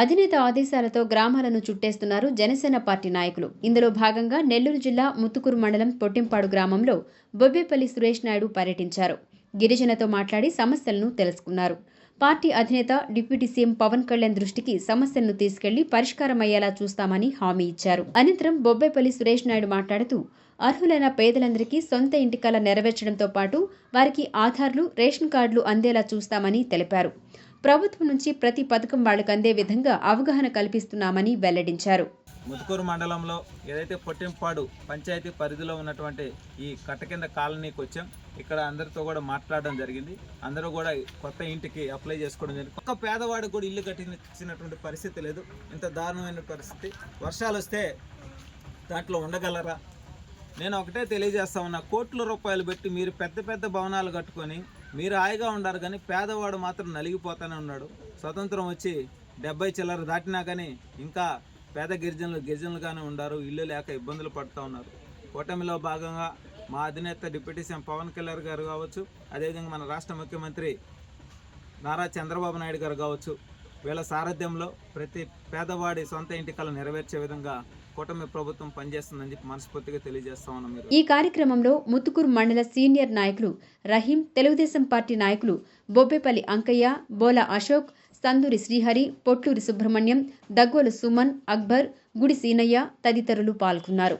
అధినేత ఆదేశాలతో గ్రామాలను చుట్టేస్తున్నారు జనసేన పార్టీ నాయకులు. ఇందులో భాగంగా నెల్లూరు జిల్లా ముత్తుకూరు మండలం పొట్టింపాడు గ్రామంలో బొబ్బేపల్లి సురేష్ నాయుడు పర్యటించారు. గిరిజనతో మాట్లాడి సమస్యలను తెలుసుకున్నారు. పార్టీ అధినేత డిప్యూటీ సీఎం పవన్ కళ్యాణ్ దృష్టికి సమస్యలను తీసుకెళ్ళి పరిష్కారమయ్యేలా చూస్తామని హామీ ఇచ్చారు. అనంతరం బొబ్బేపల్లి సురేష్ నాయుడు మాట్లాడుతూ అర్హులైన పేదలందరికీ సొంత ఇంటికల నెరవేర్చడంతో పాటు వారికి ఆధార్లు రేషన్ కార్డులు అందేలా చూస్తామని తెలిపారు. ప్రభుత్వం నుంచి ప్రతి పథకం వాళ్ళకు అందే విధంగా అవగాహన కల్పిస్తున్నామని వెల్లడించారు. ముతుకూరు మండలంలో ఏదైతే పొట్టింపాడు పంచాయతీ పరిధిలో ఉన్నటువంటి ఈ కట్ట కింద కాలనీకి వచ్చాం. ఇక్కడ అందరితో కూడా మాట్లాడడం జరిగింది. అందరూ కూడా కొత్త ఇంటికి అప్లై చేసుకోవడం జరిగింది. ఒక్క పేదవాడు కూడా ఇల్లు కట్టించినటువంటి పరిస్థితి లేదు. ఇంత దారుణమైన పరిస్థితి. వర్షాలు వస్తే దాంట్లో ఉండగలరా? నేను ఒకటే తెలియజేస్తా ఉన్నా కోట్ల రూపాయలు పెట్టి మీరు పెద్ద పెద్ద భవనాలు కట్టుకొని మీరు హాయిగా ఉండారు కానీ పేదవాడు మాత్రం నలిగిపోతానే ఉన్నాడు. స్వతంత్రం వచ్చి డెబ్బై చిల్లర దాటినా కానీ ఇంకా పేద గిరిజనులు గిరిజనులుగానే ఉన్నారు ఇల్లు లేక ఇబ్బందులు పడుతూ ఉన్నారు. కూటమిలో భాగంగా మా అధినేత డిప్యూటీ సీఎం పవన్ కళ్యాణ్ గారు కావచ్చు అదేవిధంగా మన రాష్ట్ర ముఖ్యమంత్రి నారా చంద్రబాబు నాయుడు గారు కావచ్చు వీళ్ళ సారథ్యంలో ప్రతి పేదవాడి సొంత ఇంటి కళ నెరవేర్చే విధంగా కూటమి ప్రభుత్వం పనిచేస్తుందని చెప్పి మనస్ఫూర్తిగా తెలియజేస్తా ఉన్నాం మీరు. ఈ కార్యక్రమంలో ముత్తుకూరు మండల సీనియర్ నాయకులు రహీం తెలుగుదేశం పార్టీ నాయకులు బొబ్బేపల్లి అంకయ్య బోలా అశోక్ సందూరి శ్రీహరి పొట్లూరి సుబ్రహ్మణ్యం దగ్గోలు సుమన్ అక్బర్ గుడి సీనయ్య తదితరులు పాల్గొన్నారు.